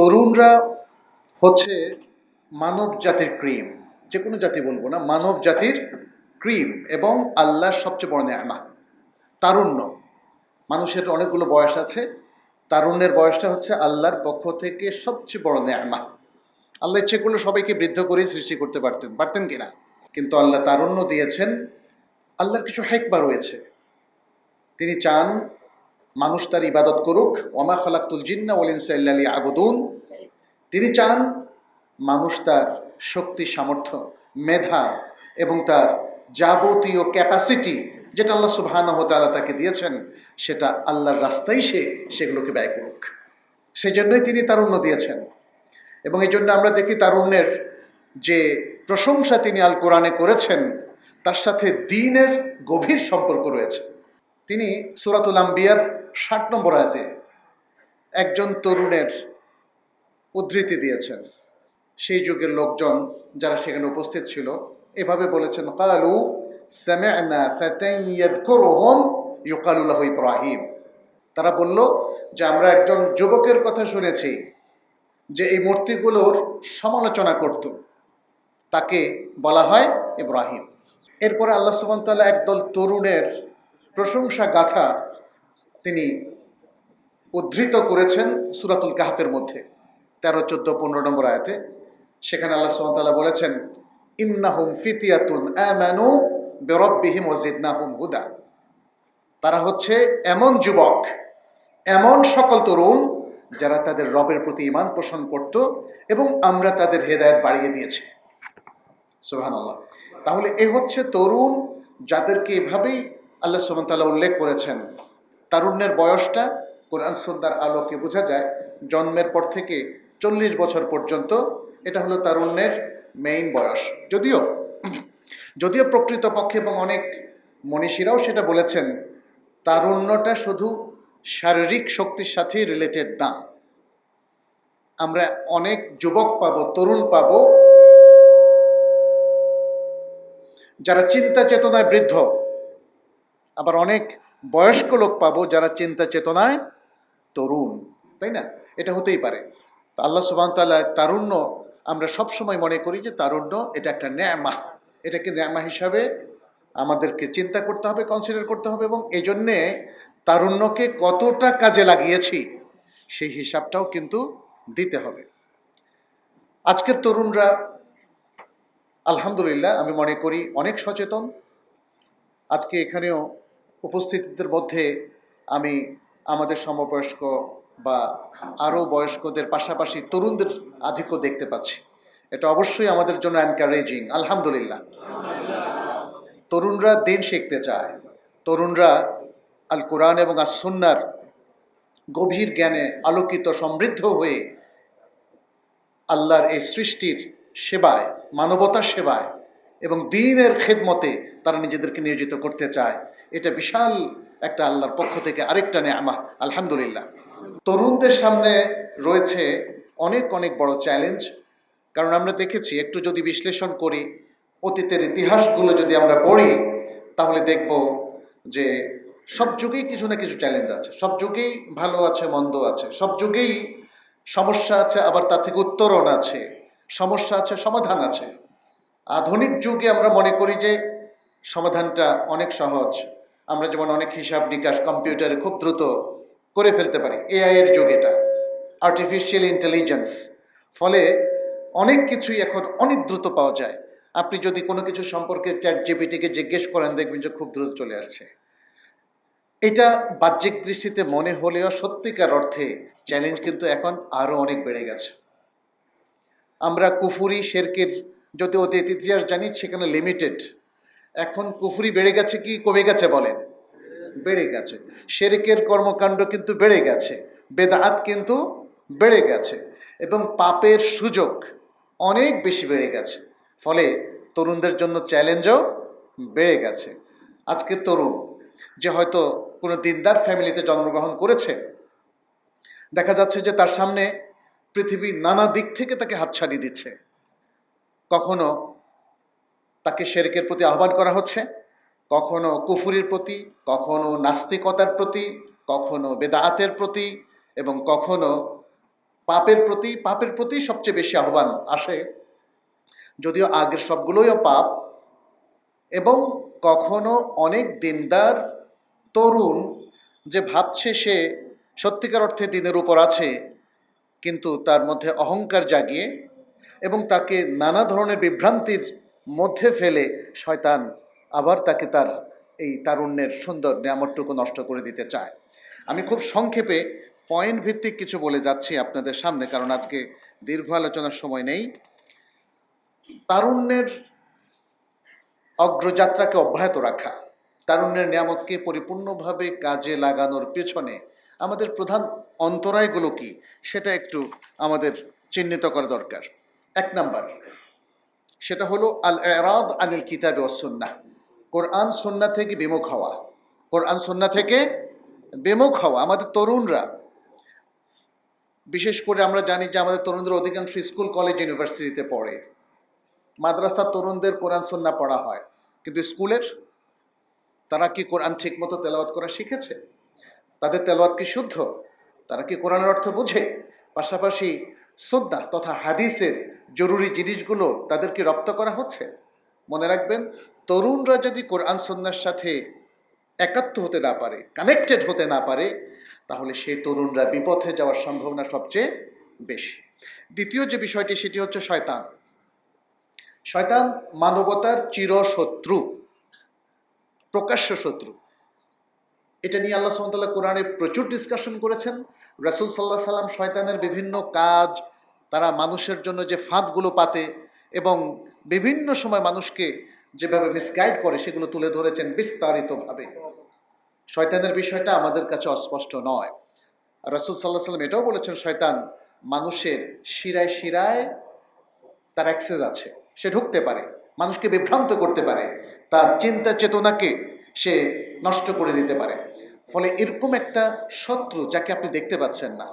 তরুণরা হচ্ছে মানব জাতির ক্রিম। যে কোনো জাতি বলব না, মানব জাতির ক্রিম এবং আল্লাহর সবচেয়ে বড় নেয়ামা। তারুণ্য। মানুষের অনেকগুলো বয়স আছে। তারুণ্যের বয়সটা হচ্ছে আল্লাহর পক্ষ থেকে সবচেয়ে বড় নেয়ামা। আল্লাহ ইচ্ছে করলে সবাইকে বৃদ্ধ করেই সৃষ্টি করতে পারতেন পারতেন কিনা? কিন্তু আল্লাহ তারুণ্য দিয়েছেন। আল্লাহর কিছু হেকবা রয়েছে। তিনি চান মানুষ তার ইবাদত করুক, ওমা খালাকুল জিন্না ওলিনসা ইল্লালি আবুদুন তিনি চান মানুষ তার শক্তি, সামর্থ্য, মেধা এবং তার যাবতীয় ক্যাপাসিটি যেটা আল্লাহ সুবহানাহ তাআলা তাকে দিয়েছেন, সেটা আল্লাহর রাস্তায় সে সেগুলোকে ব্যয় করুক। সেই জন্যই তিনি তারুণ্য দিয়েছেন। এবং এই জন্য আমরা দেখি তারুণ্যের যে প্রশংসা তিনি আল কোরআনে করেছেন, তার সাথে দিনের গভীর সম্পর্ক রয়েছে। তিনি সুরাতুল আম্বিয়ার ষাট নম্বর আয়াতে একজন তরুণের উদ্ধৃতি দিয়েছেন। সেই যুগের লোকজন যারা সেখানে উপস্থিত ছিল, এভাবে বলেছেন, কালু সামি'না ফাতান ইয়াযকুরুহুম ইউকালু লাহু ইব্রাহিম। তারা বলল যে, আমরা একজন যুবকের কথা শুনেছি যে এই মূর্তিগুলোর সমালোচনা করত। তাকে বলা হয় ইব্রাহিম। এরপরে আল্লাহ সুবহান তাআলা একদল তরুণের প্রশংসা গাথা তিনি উদ্ধৃত করেছেন সুরাতুল কাহফের মধ্যে, তেরো, চোদ্দ, পনেরো নম্বর আয়াতে। সেখানে আল্লাহ সুবহানাহু বলেছেন, ইন্নাহুম ফিতিয়াতুন আমানু বিরাব্বিহিম ওয়াজিদনাহুম হুদা। তারা হচ্ছে এমন যুবক, এমন সকল তরুণ যারা তাদের রবের প্রতি ইমান পোষণ করত এবং আমরা তাদের হেদায়েত বাড়িয়ে দিয়েছি। সুবহানাল্লাহ। তাহলে এ হচ্ছে তরুণ যাদেরকে এভাবেই আল্লাহ তাআলা উল্লেখ করেছেন, তারুণ্যের বয়সটা কোরআন সুন্নার আলোকে বোঝা যায়, জন্মের পর থেকে চল্লিশ বছর পর্যন্ত এটা হলো তারুণ্যের মেইন বয়স। যদিও যদিও প্রকৃতপক্ষে এবং অনেক মনীষীরাও সেটা বলেছেন, তারুণ্যটা শুধু শারীরিক শক্তির সাথেই রিলেটেড না। আমরা অনেক যুবক পাবো, তরুণ পাবো, যারা চিন্তা চেতনায় বৃদ্ধ আবার অনেক বয়স্ক লোক পাবো যারা চিন্তা চেতনায় তরুণ, তাই না? এটা হতেই পারে। আল্লাহ সুবান তাল্লাহ তারুণ্য আমরা সবসময় মনে করি যে তারুণ্য এটা একটা ন্যামা। এটাকে ন্যামা হিসাবে আমাদেরকে চিন্তা করতে হবে কনসিডার করতে হবে এবং এই জন্যে তারুণ্যকে কতটা কাজে লাগিয়েছি সেই হিসাবটাও কিন্তু দিতে হবে। আজকের তরুণরা, আলহামদুলিল্লাহ আমি মনে করি অনেক সচেতন আজকে এখানেও উপস্থিতিদের মধ্যে আমি আমাদের সমবয়স্ক বা আরও বয়স্কদের পাশাপাশি তরুণদের আধিক্য দেখতে পাচ্ছি। এটা অবশ্যই আমাদের জন্য এনকারেজিং আলহামদুলিল্লাহ। তরুণরা দিন শিখতে চায়। তরুণরা আল কোরআন এবং আসন্নার গভীর জ্ঞানে আলোকিত, সমৃদ্ধ হয়ে আল্লাহর এই সৃষ্টির সেবায়, মানবতার সেবায় এবং দিনের খেদমতে তারা নিজেদেরকে নিয়োজিত করতে চায়। এটা বিশাল একটা আল্লাহর পক্ষ থেকে আরেকটা নেয়ামা, আলহামদুলিল্লাহ। তরুণদের সামনে রয়েছে অনেক অনেক বড় চ্যালেঞ্জ কারণ আমরা দেখেছি, একটু যদি বিশ্লেষণ করি, অতীতের ইতিহাসগুলো যদি আমরা পড়ি, তাহলে দেখব যে সব যুগেই কিছু না কিছু চ্যালেঞ্জ আছে। সব যুগেই ভালো আছে, মন্দ আছে। সব যুগেই সমস্যা আছে, আবার তার থেকে উত্তরণ আছে। সমস্যা আছে, সমাধান আছে। আধুনিক যুগে আমরা মনে করি যে সমাধানটা অনেক সহজ। আমরা যেমন অনেক হিসাব নিকাশ কম্পিউটারে খুব দ্রুত করে ফেলতে পারি, এআই এর যুগ এটা আর্টিফিশিয়াল ইন্টেলিজেন্স ফলে অনেক কিছুই এখন অনেক দ্রুত পাওয়া যায়। আপনি যদি কোনো কিছু সম্পর্কে চ্যাট জিপিটিকে জিজ্ঞেস করেন, দেখবেন যে খুব দ্রুত চলে আসছে। এটা বাহ্যিক দৃষ্টিতে মনে হলেও সত্যিকার অর্থে চ্যালেঞ্জ কিন্তু এখন আরও অনেক বেড়ে গেছে। আমরা কুফুরি, শেরকের যদি অতীত ইতিহাস জানি, সেখানে লিমিটেড এখন কুফুরি বেড়ে গেছে কি, কমে গেছে বলেন? বেড়ে গেছে। শেরকের কর্মকাণ্ড কিন্তু বেড়ে গেছে, বেদাত কিন্তু বেড়ে গেছে, এবং পাপের সুযোগ অনেক বেশি বেড়ে গেছে। ফলে তরুণদের জন্য চ্যালেঞ্জও বেড়ে গেছে। আজকের তরুণ, যে হয়তো কোনো দিনদার ফ্যামিলিতে জন্মগ্রহণ করেছে, দেখা যাচ্ছে যে তার সামনে পৃথিবীর নানা দিক থেকে তাকে হাতছানি দিচ্ছে। কখনো তাকে শেরকের প্রতি আহ্বান করা হচ্ছে, কখনো কুফুরির প্রতি, কখনো নাস্তিকতার প্রতি, কখনো বেদাতের প্রতি এবং কখনো পাপের প্রতি পাপের প্রতি সবচেয়ে বেশি আহ্বান আসে। যদিও আগের সবগুলোই পাপ এবং কখনো অনেক দিনদার তরুণ যে ভাবছে সে সত্যিকার অর্থে দিনের উপর আছে, কিন্তু তার মধ্যে অহংকার জাগিয়ে এবং তাকে নানা ধরনের বিভ্রান্তির মধ্যে ফেলে শয়তান আবার তাকে তার এই তারুণ্যের সুন্দর নিয়ামতটুকু নষ্ট করে দিতে চায়। আমি খুব সংক্ষেপে পয়েন্ট ভিত্তিক কিছু বলে যাচ্ছি আপনাদের সামনে, কারণ আজকে দীর্ঘ আলোচনার সময় নেই। তারুণ্যের অগ্রযাত্রাকে অব্যাহত রাখা, তারুণ্যের নিয়ামতকে পরিপূর্ণভাবে কাজে লাগানোর পেছনে আমাদের প্রধান অন্তরায়গুলো কি, সেটা একটু আমাদের চিহ্নিত করা দরকার। এক নাম্বার, সেটা হলো আল এরাদ আনিল কিতাব ও সন্না কোরআন সন্না থেকে বিমুখ হওয়া। কোরআন সন্না থেকে বিমুখ হওয়া। আমাদের তরুণরা, বিশেষ করে আমরা জানি যে আমাদের তরুণদের অধিকাংশ স্কুল, কলেজ, ইউনিভার্সিটিতে পড়ে। মাদ্রাসার তরুণদের কোরআন সন্না পড়া হয়। কিন্তু স্কুলের, তারা কি কোরআন ঠিকমতো তেলাওয়াত করা শিখেছে? তাদের তেলাওয়াত কি শুদ্ধ? তারা কি কোরআনের অর্থ বুঝে? পাশাপাশি শ্রদ্ধা তথা হাদিসের জরুরি জিনিসগুলো তাদেরকে রপ্ত করা হচ্ছে। মনে রাখবেন, তরুণরা যদি কোরআন সন্ন্যার সাথে একাত্ম হতে না পারে কানেক্টেড হতে না পারে, তাহলে সেই তরুণরা বিপথে যাওয়ার সম্ভাবনা সবচেয়ে বেশি। দ্বিতীয় যে বিষয়টি, সেটি হচ্ছে শয়তান। শয়তান মানবতার চিরশত্রু, প্রকাশ্য শত্রু। এটা নিয়ে আল্লাহ সামতাল্লাহ কোরআনে প্রচুর ডিসকাশন করেছেন। রাসুল সাল্লাহ সাল্লাম শয়তানের বিভিন্ন কাজ তারা মানুষের জন্য যে ফাঁদগুলো পাতে এবং বিভিন্ন সময় মানুষকে যেভাবে মিসগাইড করে, সেগুলো তুলে ধরেছেন বিস্তারিতভাবে। শয়তানের বিষয়টা আমাদের কাছে অস্পষ্ট নয়। রাসুল সাল্লাহ সাল্লাম এটাও বলেছেন, শয়তান মানুষের শিরায় শিরায় তার অ্যাক্সেস আছে। সে ঢুকতে পারে, মানুষকে বিভ্রান্ত করতে পারে, তার চিন্তা চেতনাকে সে নষ্ট করে দিতে পারে। ফলে এরকম একটা শত্রু যাকে আপনি দেখতে পাচ্ছেন না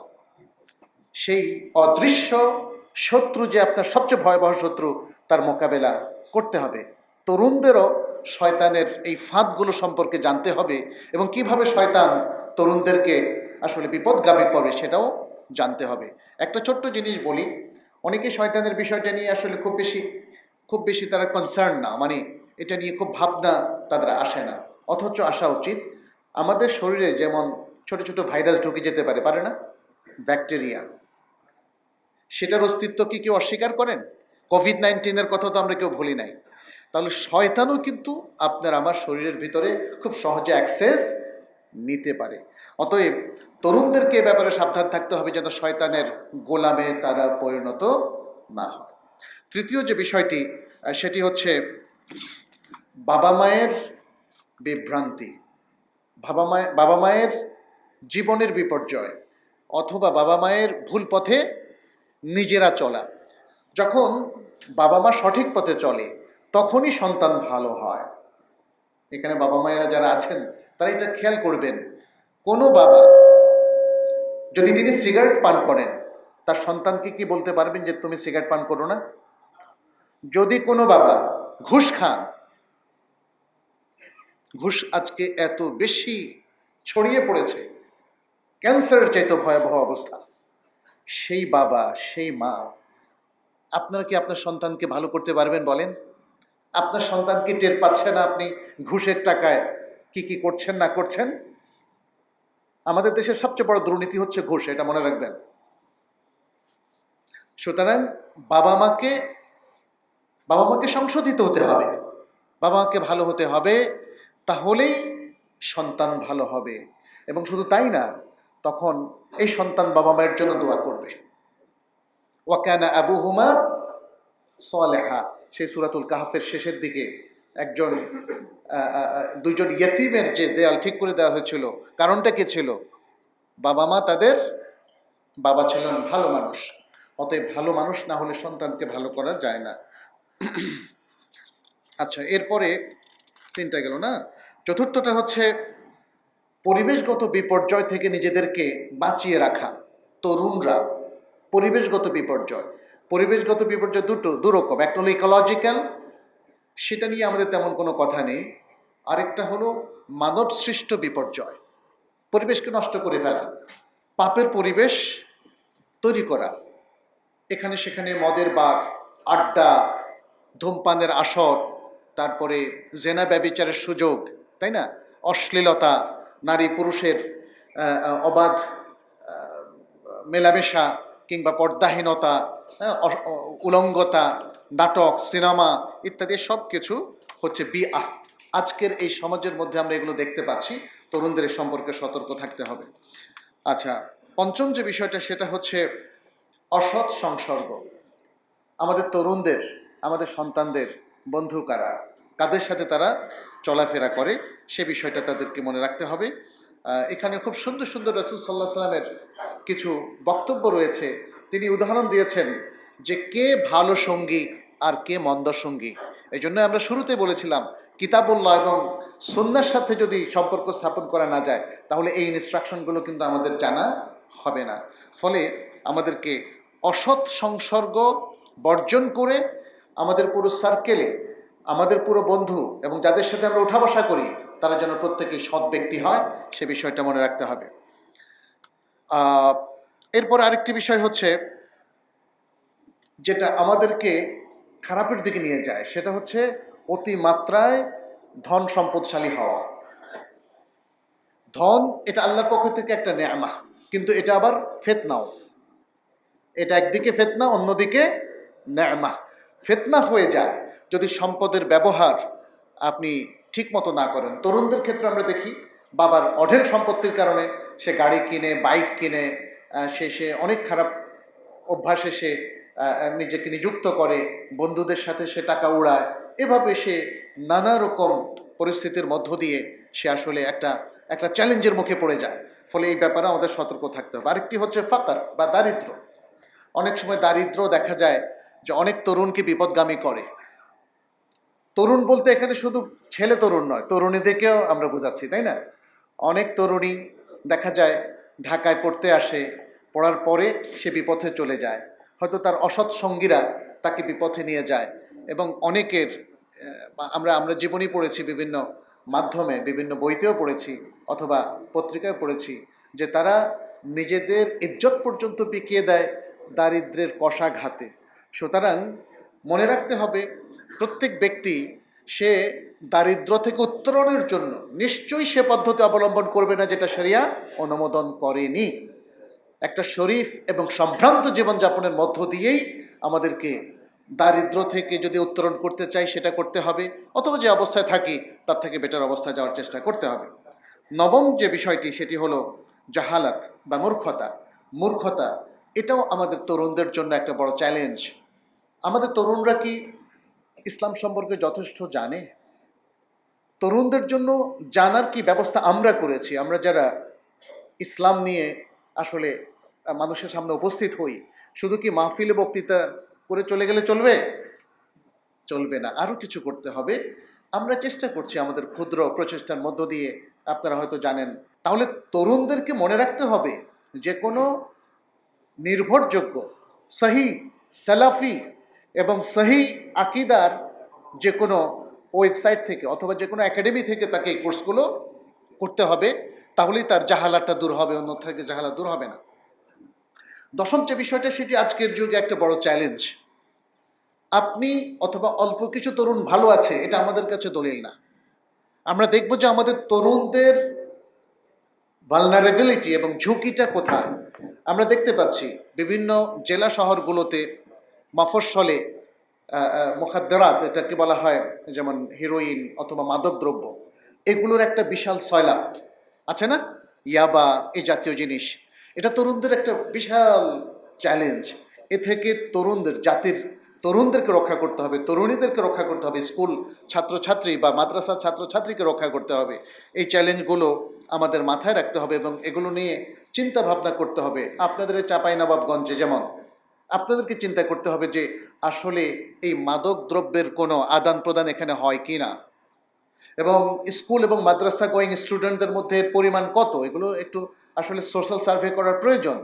সেই অদৃশ্য শত্রু যে আপনার সবচেয়ে ভয়াবহ শত্রু, তার মোকাবেলা করতে হবে। তরুণদেরও শয়তানের এই ফাঁদগুলো সম্পর্কে জানতে হবে এবং কীভাবে শয়তান তরুণদেরকে আসলে বিপদগামী করে সেটাও জানতে হবে। একটা ছোট্ট জিনিস বলি অনেকে শয়তানের বিষয়টা নিয়ে আসলে খুব বেশি খুব বেশি তারা কনসার্ন না মানে এটা নিয়ে খুব ভাবনা তাদের আসে না। অথচ আসা উচিত, আমাদের শরীরে যেমন ছোট ছোট ভাইরাস ঢুকে যেতে পারে পারে না? ব্যাকটেরিয়া সেটার অস্তিত্ব কি কেউ অস্বীকার করেন? কোভিড নাইন্টিনের কথা তো আমরা কেউ ভুলি নাই। তাহলে শয়তানও কিন্তু আপনার আমার শরীরের ভিতরে খুব সহজে অ্যাক্সেস নিতে পারে। অতএব তরুণদেরকে এ ব্যাপারে সাবধান থাকতে হবে যেন শয়তানের গোলামে তারা পরিণত না হয়। তৃতীয় যে বিষয়টি সেটি হচ্ছে বাবা মায়ের বিভ্রান্তি। বাবা মায়ের বাবা মায়ের জীবনের বিপর্যয় অথবা বাবা মায়ের ভুল পথে নিজেরা চলা। যখন বাবা মা সঠিক পথে চলে, তখনই সন্তান ভালো হয়। এখানে বাবা মায়েরা যারা আছেন, তারা এটা খেয়াল করবেন। কোনো বাবা যদি তিনি সিগারেট পান করেন, তার সন্তানকে কি বলতে পারবেন যে, তুমি সিগারেট পান করো না? যদি কোনো বাবা ঘুষ খান, ঘুষ আজকে এত বেশি ছড়িয়ে পড়েছে, ক্যান্সারের চাইতে ভয়াবহ অবস্থা। সেই বাবা, সেই মা, আপনারা কি আপনার সন্তানকে ভালো করতে পারবেন বলেন? আপনার সন্তানকে টের পাচ্ছে না আপনি ঘুষের টাকায়? কি কি করছেন, না করছেন? আমাদের দেশের সবচেয়ে বড় দুর্নীতি হচ্ছে ঘুষ, এটা মনে রাখবেন। সুতরাং বাবা মাকে বাবা মাকে সংশোধিত হতে হবে। বাবা মাকে ভালো হতে হবে, তাহলেই সন্তান ভালো হবে। এবং শুধু তাই না তখন এই সন্তান বাবা মায়ের জন্য দোয়া করবে। ওয়াকানা আবু হুমা সলেহা। সেই সুরাতুল কাহাফের শেষের দিকে একজন দুইজন ইয়তিমের যে দেয়াল ঠিক করে দেওয়া হয়েছিল, কারণটা কি ছিল? বাবা মা তাদের বাবা ছিলেন ভালো মানুষ। অতএব ভালো মানুষ না হলে সন্তানকে ভালো করা যায় না। আচ্ছা এরপরে তিনটা গেল না? চতুর্থটা হচ্ছে পরিবেশগত বিপর্যয় থেকে নিজেদেরকে বাঁচিয়ে রাখা তরুণরা পরিবেশগত বিপর্যয়। পরিবেশগত বিপর্যয় দুটো, দুরকম। একটা হলো ইকোলজিক্যাল সেটা নিয়ে আমাদের তেমন কোনো কথা নেই। আরেকটা হলো মানব সৃষ্ট বিপর্যয়। পরিবেশকে নষ্ট করে ফেলা, পাপের পরিবেশ তৈরি করা। এখানে সেখানে মদের বাঘ আড্ডা, ধূমপানের আসর, তারপরে জেনা ব্যবিচারের সুযোগ, তাই না? অশ্লীলতা নারী পুরুষের অবাধ মেলামেশা কিংবা পর্দাহীনতা হ্যাঁ, উলঙ্গতা নাটক সিনেমা ইত্যাদি সব কিছু হচ্ছে বি আহ আজকের এই সমাজের মধ্যে আমরা এগুলো দেখতে পাচ্ছি তরুণদের সম্পর্কে সতর্ক থাকতে হবে। আচ্ছা পঞ্চম যে বিষয়টা সেটা হচ্ছে অসৎ সংসর্গ। আমাদের তরুণদের আমাদের সন্তানদের বন্ধু কারা? কাদের সাথে তারা চলাফেরা করে, সে বিষয়টা তাদেরকে মনে রাখতে হবে। এখানে খুব সুন্দর সুন্দর রসুল সাল্লাহ সাল্লামের কিছু বক্তব্য রয়েছে। তিনি উদাহরণ দিয়েছেন যে, কে ভালো সঙ্গী আর কে মন্দ সঙ্গী? এই জন্য আমরা শুরুতে বলেছিলাম, কিতাবুল্লাহ এবং সন্ন্যার সাথে যদি সম্পর্ক স্থাপন করা না যায়, তাহলে এই ইনস্ট্রাকশনগুলো কিন্তু আমাদের জানা হবে না। ফলে আমাদেরকে অসৎ সংসর্গ বর্জন করে আমাদের পুরো সার্কেলে আমাদের পুরো বন্ধু এবং যাদের সাথে আমরা উঠা বসা করি, তারা যেন প্রত্যেকেই সৎ ব্যক্তি হয়, সে বিষয়টা মনে রাখতে হবে। এরপর আরেকটি বিষয় হচ্ছে, যেটা আমাদেরকে খারাপের দিকে নিয়ে যায়, সেটা হচ্ছে অতি মাত্রায় ধন সম্পদশালী হওয়া। ধন, এটা আল্লাহর পক্ষ থেকে একটা নেয়ামা, কিন্তু এটা আবার ফেতনাও। এটা একদিকে ফেতনা, অন্যদিকে নেয়ামা। ফেতনা হয়ে যায় যদি সম্পদের ব্যবহার আপনি ঠিক মতো না করেন, তরুণদের ক্ষেত্রে আমরা দেখি বাবার অঢেল সম্পত্তির কারণে সে গাড়ি কিনে, বাইক কিনে সে সে অনেক খারাপ অভ্যাসে সে নিজেকে নিযুক্ত করে, বন্ধুদের সাথে সে টাকা উড়ায়। এভাবে সে নানা রকম পরিস্থিতির মধ্য দিয়ে সে আসলে একটা একটা চ্যালেঞ্জের মুখে পড়ে যায়। ফলে এই ব্যাপারে আমাদের সতর্ক থাকতে হবে। আরেকটি হচ্ছে ফাকার বা দারিদ্র। অনেক সময় দারিদ্র দেখা যায় যে অনেক তরুণকে বিপদগামী করে। তরুণ বলতে এখানে শুধু ছেলে তরুণ নয়, তরুণীদেরকেও আমরা বোঝাচ্ছি, তাই না? অনেক তরুণী দেখা যায় ঢাকায় পড়তে আসে, পড়ার পরে সে বিপথে চলে যায়। হয়তো তার অসৎ সঙ্গীরা তাকে বিপথে নিয়ে যায় এবং অনেকের আমরা আমরা জীবনী পড়েছি বিভিন্ন মাধ্যমে, বিভিন্ন বইতেও পড়েছি অথবা পত্রিকায় পড়েছি যে তারা নিজেদের ইজ্জত পর্যন্ত বিকিয়ে দেয় দারিদ্রের কষাঘাতে। সুতরাং মনে রাখতে হবে, প্রত্যেক ব্যক্তি সে দারিদ্র থেকে উত্তরণের জন্য নিশ্চয়ই সে পদ্ধতি অবলম্বন করবে না যেটা শরিয়া অনুমোদন করেনি। একটা শরীফ এবং সম্ভ্রান্ত জীবনযাপনের মধ্য দিয়েই আমাদেরকে দারিদ্র থেকে যদি উত্তরণ করতে চাই সেটা করতে হবে, অথবা যে অবস্থায় থাকি তার থেকে বেটার অবস্থায় যাওয়ার চেষ্টা করতে হবে। নবম যে বিষয়টি সেটি হলো জাহালাত বা মূর্খতা। মূর্খতা, এটাও আমাদের তরুণদের জন্য একটা বড় চ্যালেঞ্জ আমাদের তরুণরা কি ইসলাম সম্পর্কে যথেষ্ট জানে? তরুণদের জন্য জানার কি ব্যবস্থা আমরা করেছি? আমরা যারা ইসলাম নিয়ে আসলে মানুষের সামনে উপস্থিত হই, শুধু কি মাহফিলে বক্তৃতা করে চলে গেলে চলবে? চলবে না, আরও কিছু করতে হবে। আমরা চেষ্টা করছি আমাদের ক্ষুদ্র প্রচেষ্টার মধ্য দিয়ে, আপনারা হয়তো জানেন। তাহলে তরুণদেরকে মনে রাখতে হবে যে কোনো নির্ভরযোগ্য, সহি, সালাফি এবং সহি আকিদার যে কোনো ওয়েবসাইট থেকে অথবা যে কোনো একাডেমি থেকে তাকে এই কোর্সগুলো করতে হবে, তাহলেই তার জাহালাটা দূর হবে অন্য থেকে জাহালা দূর হবে না। দশম যে বিষয়টা, সেটি আজকের যুগে একটা বড় চ্যালেঞ্জ আপনি অথবা অল্প কিছু তরুণ ভালো আছে, এটা আমাদের কাছে দলিল না। আমরা দেখব যে আমাদের তরুণদের ভালনারেবিলিটি এবং ঝুঁকিটা কোথায়। আমরা দেখতে পাচ্ছি বিভিন্ন জেলা শহরগুলোতে মফস্বলে মুখাদ্দারাত, এটাকে বলা হয় যেমন হিরোইন অথবা মাদকদ্রব্য, এগুলোর একটা বিশাল সয়লাভ আছে না? ইয়াবা এই জাতীয় জিনিস। এটা তরুণদের একটা বিশাল চ্যালেঞ্জ এ থেকে তরুণদের, জাতির তরুণদেরকে রক্ষা করতে হবে, তরুণীদেরকে রক্ষা করতে হবে, স্কুল ছাত্রছাত্রী বা মাদ্রাসার ছাত্রছাত্রীকে রক্ষা করতে হবে। এই চ্যালেঞ্জগুলো আমাদের মাথায় রাখতে হবে এবং এগুলো নিয়ে চিন্তা ভাবনা করতে হবে। আপনাদের এই চাঁপাইনবাবগঞ্জে যেমন আপনাদেরকে চিন্তা করতে হবে যে আসলে এই মাদক দ্রব্যের কোনো আদান প্রদান এখানে হয় কি না? এবং স্কুল এবং মাদ্রাসা গোয়িং স্টুডেন্টদের মধ্যে পরিমাণ কত? এগুলো একটু আসলে সোশ্যাল সার্ভে করার প্রয়োজন।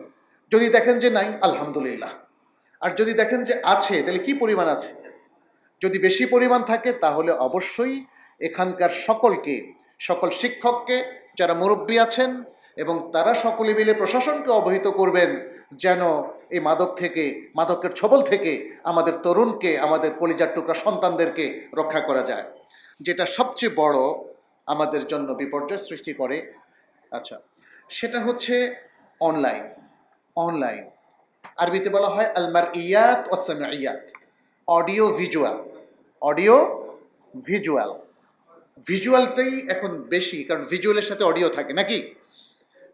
যদি দেখেন যে নাই, আলহামদুলিল্লাহ। আর যদি দেখেন যে আছে, তাহলে কি পরিমাণ আছে? যদি বেশি পরিমাণ থাকে, তাহলে অবশ্যই এখানকার সকলকে, সকল শিক্ষককে, যারা মুরব্বী আছেন এবং তারা সকলে মিলে প্রশাসনকে অবহিত করবেন যেন এই মাদক থেকে, মাদকের ছবল থেকে আমাদের তরুণকে, আমাদের কলিজার টুকরা সন্তানদেরকে রক্ষা করা যায়। যেটা সবচেয়ে বড় আমাদের জন্য বিপর্যয় সৃষ্টি করে আচ্ছা সেটা হচ্ছে অনলাইন অনলাইন আরবিতে বলা হয় আলমার ইয়াত ও ইয়াত অডিও ভিজুয়াল অডিও ভিজুয়াল। ভিজুয়ালটাই এখন বেশি, কারণ ভিজুয়ালের সাথে অডিও থাকে, নাকি?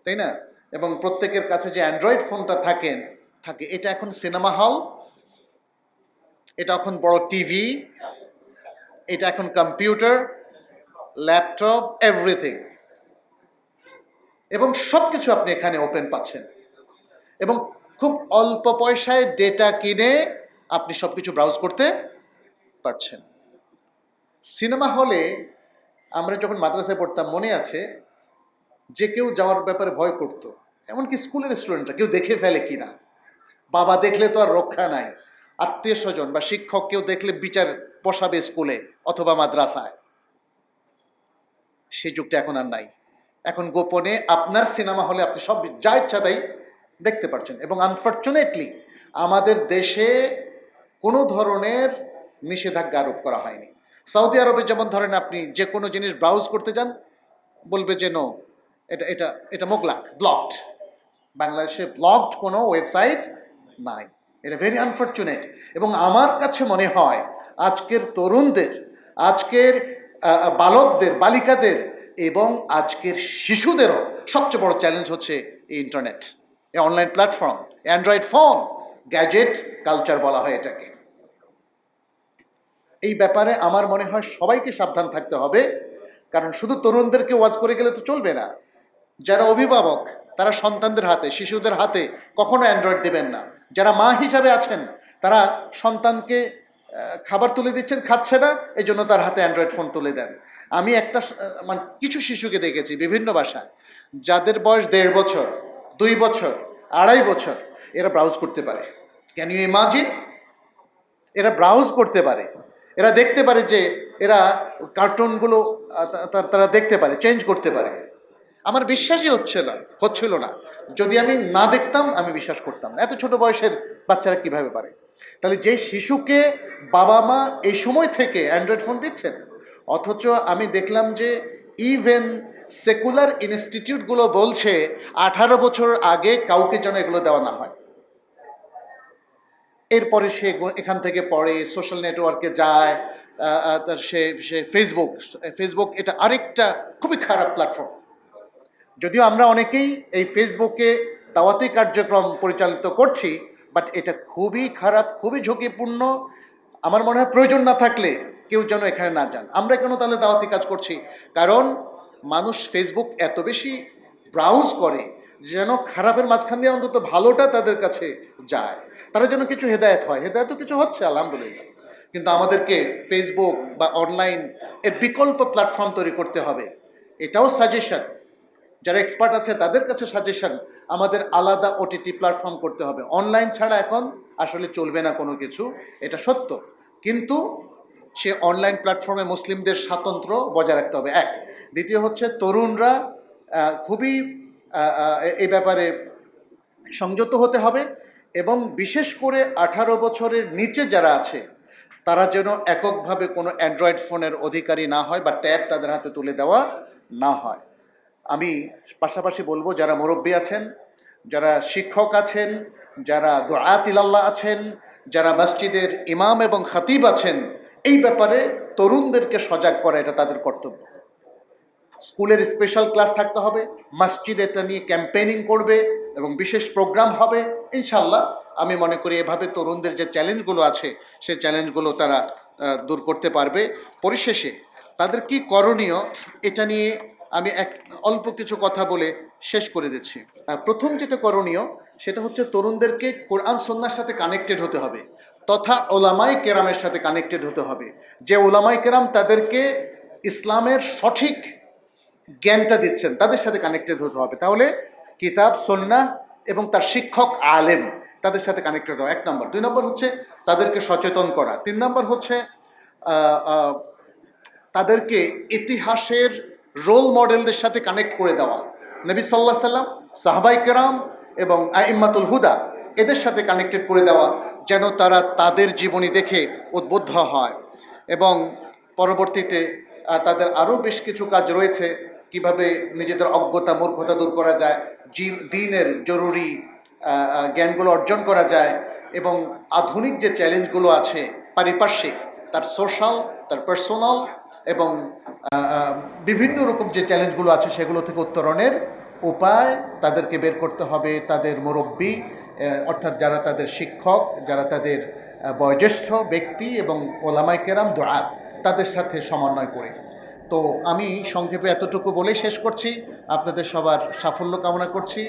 তাই না? এবং প্রত্যেকের কাছে যে অ্যান্ড্রয়েড ফোনটা থাকেন থাকে, এটা এখন সিনেমা হল এটা এখন বড় টিভি এটা এখন কম্পিউটার ল্যাপটপ এভরিথিং এবং সব কিছু আপনি এখানে ওপেন পাচ্ছেন। এবং খুব অল্প পয়সায় ডেটা কিনে আপনি সব কিছু ব্রাউজ করতে পারছেন। সিনেমা হলে আমরা যখন মাদ্রাসায় পড়তাম, মনে আছে যে কেউ যাওয়ার ব্যাপারে ভয় করত। এমনকি স্কুলের স্টুডেন্টরা কেউ দেখে ফেলে কিনা। বাবা দেখলে তো আর রক্ষা নাই। আত্মীয় স্বজন বা শিক্ষক কেউ দেখলে বিচার বসাবে স্কুলে অথবা মাদ্রাসায়। সেই যুগটা এখন আর নাই। এখন গোপনে আপনার সিনেমা হলে আপনি সব যা ইচ্ছা তাই দেখতে পাচ্ছেন এবং আনফর্চুনেটলি আমাদের দেশে কোনো ধরনের নিষেধাজ্ঞা আরোপ করা হয়নি। সৌদি আরবে যেমন ধরেন আপনি যে কোনো জিনিস ব্রাউজ করতে যান, বলবে যে নো এটা এটা এটা মোগলাক ব্লকড বাংলাদেশে ব্লকড কোনো ওয়েবসাইট নাই। এটা ভেরি আনফর্চুনেট এবং আমার কাছে মনে হয়, আজকের তরুণদের, আজকের বালকদের, বালিকাদের এবং আজকের শিশুদেরও সবচেয়ে বড় চ্যালেঞ্জ হচ্ছে এই ইন্টারনেট এই online platform android phone gadget culture বলা হয় এটাকে। এই ব্যাপারে আমার মনে হয় সবাইকে সাবধান থাকতে হবে। কারণ শুধু তরুণদেরকে ওয়াজ করে গেলে তো চলবে না। যারা অভিভাবক, তারা সন্তানদের হাতে, শিশুদের হাতে কখনো অ্যান্ড্রয়েড দেবেন না। যারা মা হিসাবে আছেন, তারা সন্তানকে খাবার তুলে দিচ্ছেন, খাচ্ছে না এই জন্য তার হাতে অ্যান্ড্রয়েড ফোন তুলে দেন। আমি একটা মানে কিছু শিশুকে দেখেছি বিভিন্ন বাসায়, যাদের বয়স দেড় বছর, দুই বছর, আড়াই বছর, এরা ব্রাউজ করতে পারে। ক্যান ইউ ইমাজিন এরা ব্রাউজ করতে পারে। এরা দেখতে পারে যে, এরা কার্টুনগুলো তারা দেখতে পারে চেঞ্জ করতে পারে। আমার বিশ্বাসই হচ্ছে না, হচ্ছিল না। যদি আমি না দেখতাম, আমি বিশ্বাস করতাম না। এত ছোট বয়সের বাচ্চারা কীভাবে পারে? তাহলে যে শিশুকে বাবা মা এই সময় থেকে অ্যান্ড্রয়েড ফোন দিচ্ছেন, অথচ আমি দেখলাম যে ইভেন সেকুলার ইনস্টিটিউটগুলো বলছে আঠারো বছর আগে কাউকে যেন এগুলো দেওয়া না হয়। এরপরে সে এখান থেকে পড়ে সোশ্যাল নেটওয়ার্কে যায় তার সে সে ফেসবুক ফেসবুক এটা আরেকটা খুবই খারাপ প্ল্যাটফর্ম যদিও আমরা অনেকেই এই ফেসবুকে দাওয়াতি কার্যক্রম পরিচালিত করছি বাট এটা খুবই খারাপ, খুবই ঝুঁকিপূর্ণ। আমার মনে হয় প্রয়োজন না থাকলে কেউ যেন এখানে না যান। আমরা কেন তাহলে দাওয়াতি কাজ করছি? কারণ মানুষ ফেসবুক এত বেশি ব্রাউজ করে যেন খারাপের মাঝখান দিয়ে অন্তত ভালোটা তাদের কাছে যায়। তারা যেন কিছু হেদায়ত হয়। হেদায়ত কিছু হচ্ছে, আলহামদুলিল্লাহ। কিন্তু আমাদেরকে ফেসবুক বা অনলাইন এর বিকল্প প্ল্যাটফর্ম তৈরি করতে হবে। এটাও সাজেশন যারা এক্সপার্ট আছে, তাদের কাছে সাজেশন আমাদের আলাদা ওটিটি প্ল্যাটফর্ম করতে হবে। অনলাইন ছাড়া এখন আসলে চলবে না কোনো কিছু, এটা সত্য। কিন্তু সে অনলাইন প্ল্যাটফর্মে মুসলিমদের স্বাতন্ত্র্য বজায় রাখতে হবে, এক। দ্বিতীয় হচ্ছে তরুণরা খুবই এই ব্যাপারে সংযত হতে হবে এবং বিশেষ করে আঠারো বছরের নিচে যারা আছে, তারা যেন এককভাবে কোনো অ্যান্ড্রয়েড ফোনের অধিকারী না হয় বা ট্যাব তাদের হাতে তুলে দেওয়া না হয়। আমি পাশাপাশি বলব, যারা মুরব্বী আছেন, যারা শিক্ষক আছেন, যারা ইলাল্লাহ আছেন, যারা মসজিদের ইমাম এবং খাতিব আছেন, এই ব্যাপারে তরুণদেরকে সজাগ করা এটা তাদের কর্তব্য। স্কুলের স্পেশাল ক্লাস থাকতে হবে, মসজিদ এটা নিয়ে ক্যাম্পেইনিং করবে এবং বিশেষ প্রোগ্রাম হবে। ইনশাল্লাহ আমি মনে করি এভাবে তরুণদের যে চ্যালেঞ্জগুলো আছে, সেই চ্যালেঞ্জগুলো তারা দূর করতে পারবে। পরিশেষে, তাদের কি করণীয়, এটা নিয়ে আমি এক অল্প কিছু কথা বলে শেষ করে দিচ্ছি। প্রথম যেটা করণীয়, সেটা হচ্ছে তরুণদেরকে কোরআন সন্ন্যার সাথে কানেক্টেড হতে হবে, তথা ওলামাই কেরামের সাথে কানেক্টেড হতে হবে। যে ওলামাই কেরাম তাদেরকে ইসলামের সঠিক জ্ঞানটা দিচ্ছেন, তাদের সাথে কানেক্টেড হতে হবে। তাহলে কিতাব সন্না এবং তার শিক্ষক, আলেম তাদের সাথে কানেক্টেড হওয়া। এক নম্বর। দুই নম্বর হচ্ছে তাদেরকে সচেতন করা। তিন নম্বর হচ্ছে তাদেরকে ইতিহাসের রোল মডেলদের সাথে কানেক্ট করে দেওয়া। নবী সাল্লাহ সাল্লাম, সাহাবাই কেরাম এবং আইম্মাতুল হুদা এদের সাথে কানেক্টেড করে দেওয়া, যেন তারা তাদের জীবনী দেখে উদ্বুদ্ধ হয়। এবং পরবর্তীতে তাদের আরও বেশ কিছু কাজ রয়েছে, কীভাবে নিজেদের অজ্ঞতা, মূর্খতা দূর করা যায় দিনের জরুরি জ্ঞানগুলো অর্জন করা যায়, এবং আধুনিক যে চ্যালেঞ্জগুলো আছে, পারিপার্শ্বিক, তার সোশ্যাল তার পার্সোনাল এবং বিভিন্ন রকম যে চ্যালেঞ্জগুলো আছে সেগুলো থেকে উত্তরণের উপায় তাদেরকে বের করতে হবে। তাদের মুরব্বী অর্থাৎ যারা তাদের শিক্ষক, যারা তাদের বয়োজ্যেষ্ঠ ব্যক্তি এবং ওলামাই কেরাম দোয়া, তাদের সাথে সমন্বয় করে। তো আমি সংক্ষেপে এতটুকু বলেই শেষ করছি। আপনাদের সবার সাফল্য কামনা করছি।